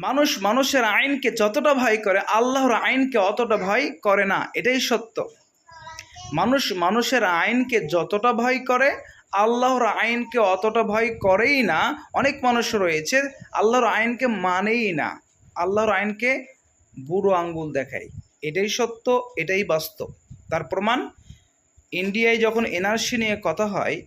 মানুষ মানুষের আইনকে যতটা ভয় করে, আল্লাহর আইনকে অতটা ভয় করে না। এটাই সত্য। মানুষ মানুষের আইনকে যতটা ভয় করে, আল্লাহর আইনকে অতটা ভয় করেই না। অনেক মানুষ রয়েছে, আল্লাহর আইনকে মানেই না। আল্লাহর আইনকে বুড়ো আঙ্গুল দেখায়। এটাই সত্য, এটাই বাস্তব। তার প্রমাণ, ইন্ডিয়ায় যখন এনআরসি নিয়ে কথা হয়,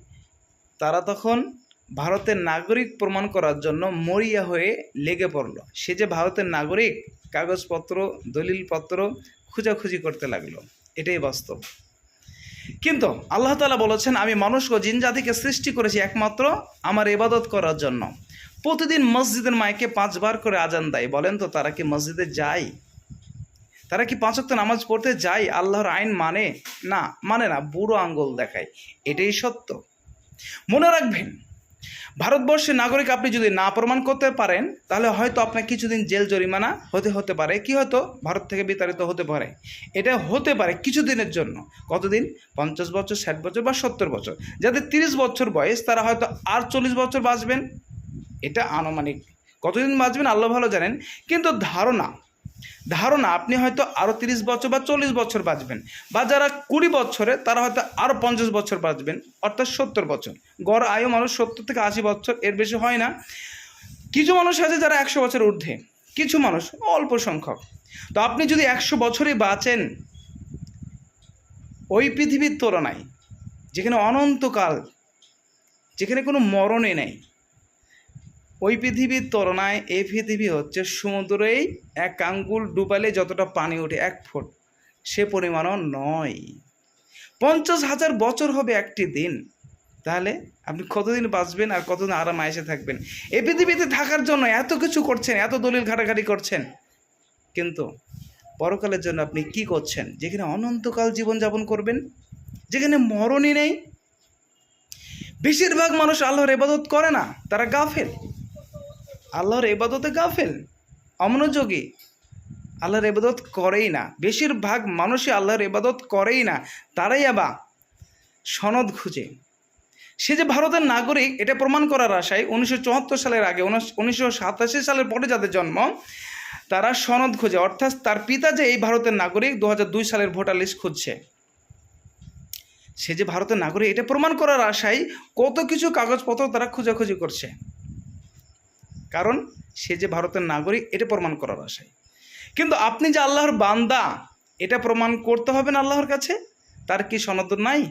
তারা তখন ভারতের নাগরিক প্রমাণ করার জন্য মরিয়া হয়ে লেগে পড়ল। সে যে ভারতের নাগরিক, কাগজপত্র, দলিলপত্র খোঁজাখুঁজি করতে লাগল, এটাই বাস্তব। কিন্তু আল্লাহ তালা বলেছেন, আমি মানুষ ও সৃষ্টি করেছি একমাত্র আমার ইবাদত করার জন্য। প্রতিদিন মসজিদের মাইকে পাঁচবার করে আজান দেয়। বলেন তো, তারা কি মসজিদে যায়? তারা কি পাঁচক্ত নামাজ পড়তে যায়? আল্লাহর আইন মানে? না মানে না, বুড়ো আঙ্গুল দেখায়। এটাই সত্য। মনে রাখবেন ভারতবর্ষের নাগরিক আপনি যদি না প্রমাণ করতে পারেন, তাহলে হয়তো আপনার কিছুদিন জেল জরিমানা হতে হতে পারে। কি হয়তো? ভারত থেকে বিতাড়িত হতে পারে। এটা হতে পারে কিছুদিনের জন্য। কতদিন? পঞ্চাশ বছর, ষাট বছর বা সত্তর বছর। যাদের তিরিশ বছর বয়স, তারা হয়তো আর চল্লিশ বছর বাঁচবেন। এটা আনুমানিক। কতদিন বাঁচবেন? আল্লাহ ভালো জানেন। কিন্তু ধারণা ধারণা, আপনি হয়তো আরও তিরিশ বছর বা চল্লিশ বছর বাঁচবেন। বা যারা কুড়ি বছরে, তারা হয়তো আরও পঞ্চাশ বছর বাঁচবেন, অর্থাৎ সত্তর বছর। গড় আয়ু মানুষ সত্তর থেকে আশি বছর, এর বেশি হয় না। কিছু মানুষ আছে যারা একশো বছর ঊর্ধ্বে, কিছু মানুষ অল্প সংখ্যক। তো আপনি যদি একশো বছরই বাঁচেন, ওই পৃথিবীর তুলনায়, যেখানে অনন্তকাল, যেখানে কোনো মরণে নেই ওই পৃথিবীর তুলনায় এই পৃথিবী হচ্ছে সমুদ্রেই এক আঙ্গুল ডুবালে যতটা পানি ওঠে এক ফুট। সে পরিমাণও নয়। পঞ্চাশ হাজার বছর হবে একটি দিন। তাহলে আপনি কতদিন বাঁচবেন আর কতদিন আরাম এসে থাকবেন? এই পৃথিবীতে থাকার জন্য এত কিছু করছেন, এত দলিল ঘাটাঘাটি করছেন। কিন্তু পরকালের জন্য আপনি কি করছেন? যেখানে অনন্তকাল জীবনযাপন করবেন, যেখানে মরণই নেই, বেশিরভাগ মানুষ আল্লাহর এবাদত করে না, তারা গাফেল। আল্লাহর এবাদতে গাফেল, অমনোযোগী। আল্লাহর এবাদত করেই না। বেশিরভাগ মানুষই আল্লাহর এবাদত করেই না। তারাই আবার সনদ খুঁজে। সে যে ভারতের নাগরিক, এটা প্রমাণ করার আশায় উনিশশো চুয়াত্তর সালের আগে উনিশশো সাতাশি সালের পরে যাদের জন্ম, তারা সনদ খুঁজে। অর্থাৎ তার পিতা যে এই ভারতের নাগরিক দু সালের ভোটার লিস্ট খুঁজছে। সে যে ভারতের নাগরিক, এটা প্রমাণ করার আশায় কত কিছু কাগজপত্র তারা খোঁজাখুঁজি করছে। কারণ সে যে ভারতের নাগরিক, এটা প্রমাণ করার আশায়। কিন্তু আপনি যে আল্লাহর বান্দা, এটা প্রমাণ করতে হবে না আল্লাহর কাছে? তার কি সনদ নাই?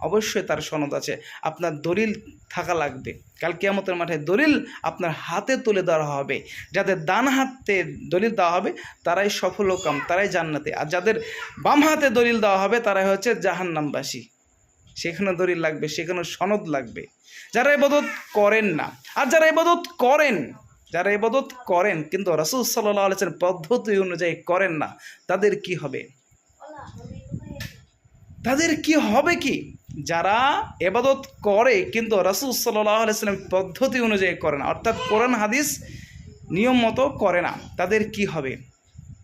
অবশ্যই তার সনদ আছে। আপনার দলিল থাকা লাগবে। কাল কিয়ামতের মাঠে দলিল আপনার হাতে তুলে দেওয়া হবে। যাদের ডান হাতে দলিল দেওয়া হবে, তারাই সফল কাম তারাই জান্নাতে। আর যাদের বাম হাতে দলিল দেওয়া হবে, তারাই হচ্ছে জাহান্নামবাসী। সেখানে দলিল লাগবে, সেখানে সনদ লাগবে। যারা এবাদত করেন না, আর যারা এবাদত করেন যারা এবাদত করেন, কিন্তু রসুল সাল্লাহ আলসের পদ্ধতি অনুযায়ী করেন না, তাদের কি হবে? তাদের কি হবে কি? যারা এবাদত করে, কিন্তু রসুল সাল্লাহ আলাইসাল্লাম পদ্ধতি অনুযায়ী করে না, অর্থাৎ কোরআন, হাদিস নিয়ম মতো করে না, তাদের কি হবে?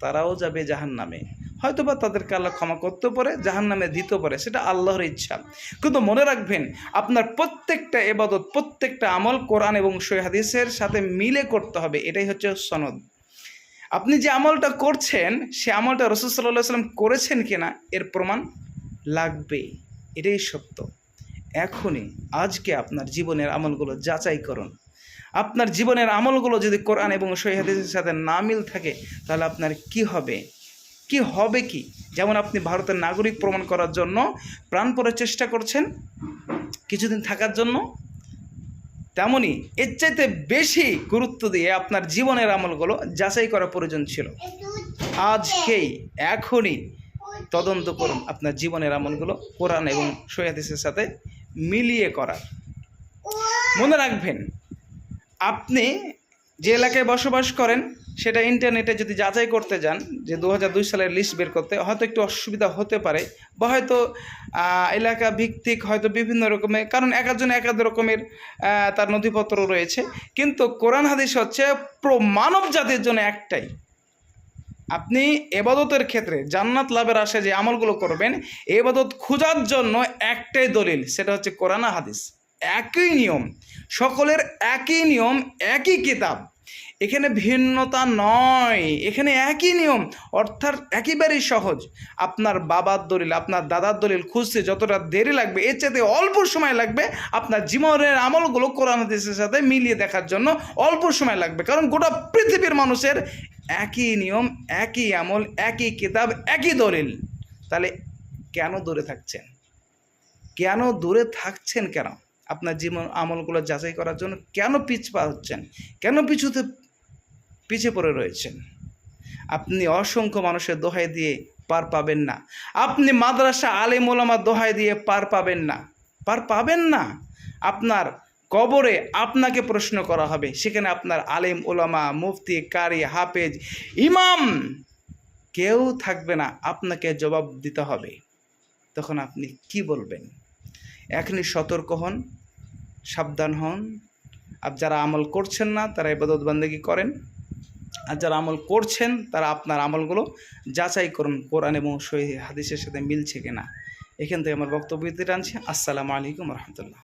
তারাও যাবে জাহান নামে হয়তো বা তাদেরকে আল্লাহ ক্ষমা করতে পারে জাহান নামে দিতে পারে, সেটা আল্লাহর ইচ্ছা। কিন্তু মনে রাখবেন, আপনার প্রত্যেকটা এবাদত, প্রত্যেকটা আমল কোরআন এবং হাদিসের সাথে মিলে করতে হবে, এটাই হচ্ছে সনদ। আপনি যে আমলটা করছেন, সে আমলটা রসুল সাল্লাহ সাল্লাম করেছেন কিনা, এর প্রমাণ লাগবে এটাই সত্য। এখনই, আজকে আপনার জীবনের আমলগুলো যাচাই করুন। আপনার জীবনের আমলগুলো যদি কোরআন এবং সহিদের সাথে না মিল থাকে, তাহলে আপনার কি হবে? কি হবে কি? যেমন আপনি ভারতের নাগরিক প্রমাণ করার জন্য প্রাণপরে চেষ্টা করছেন কিছুদিন থাকার জন্য তেমনই এর চাইতে বেশি গুরুত্ব দিয়ে আপনার জীবনের আমলগুলো যাচাই করা প্রয়োজন ছিল। আজকেই এখনই তদন্ত করুন আপনার জীবনের আমলগুলো কোরআন এবং সৈয়াদিসের সাথে মিলিয়ে করার। মনে রাখবেন, আপনি যে এলাকায় বসবাস করেন সেটা ইন্টারনেটে যদি যাচাই করতে যান, যে দু সালের লিস্ট বের করতে, হয়তো একটু অসুবিধা হতে পারে বা হয়তো এলাকা ভিত্তিক হয়তো বিভিন্ন রকমের কারণ এক একজন এক রকমের তার নথিপত্র রয়েছে। কিন্তু কোরআন হাদিস হচ্ছে মানব জাতির জন্য একটাই। আপনি এবাদতের ক্ষেত্রে জান্নাত লাভের আশে যে আমলগুলো করবেন, এবাদত খোঁজার জন্য একটাই দলিল, সেটা হচ্ছে কোরআনা হাদিস। একই নিয়ম, সকলের একই নিয়ম, একই কিতাব। এখানে ভিন্নতা নয়। এখানে একই নিয়ম, অর্থাৎ একেবারেই সহজ। আপনার বাবার দলিল, আপনার দাদার দলিল খুঁজতে যতটা দেরি লাগবে, এর চাইতে অল্প সময় লাগবে আপনার জীবনের আমলগুলো কোরআন হাদিসের সাথে মিলিয়ে দেখার জন্য অল্প সময় লাগবে। কারণ গোটা পৃথিবীর মানুষের একই নিয়ম, একই আমল, একই কিতাব, একই দলিল। তাহলে কেন দূরে থাকছেন? কেন দূরে থাকছেন কেন? আপনার জীবন আমলগুলো যাচাই করার জন্য কেন পিছপা হচ্ছেন? কেন পিছুতে পিছে পড়ে রয়েছেন। আপনি অসংখ্য মানুষের দোহাই দিয়ে পার পাবেন না। আপনি মাদ্রাসা আলেম ওলামা দোহাই দিয়ে পার পাবেন না। পার পাবেন না। আপনার কবরে আপনাকে প্রশ্ন করা হবে, সেখানে আপনার আলেম ওলামা, মুফতি, কারি, হাফেজ, ইমাম কেউ থাকবে না, আপনাকে জবাব দিতে হবে। তখন আপনি কি বলবেন? এখনই সতর্ক হন, সাবধান হন। আর যারা আমল করছেন না, তারা ইবাদত বান্দেগি করেন। আর যারা আমল করছেন, তারা আপনার আমলগুলো যাচাই করুন, কোরআন এবং সহি হাদিসের সাথে মিলছে কিনা। এখান থেকে আমার বক্তব্য দিতে টানছি। আসসালামু আলাইকুম রহমতুল্লাহ।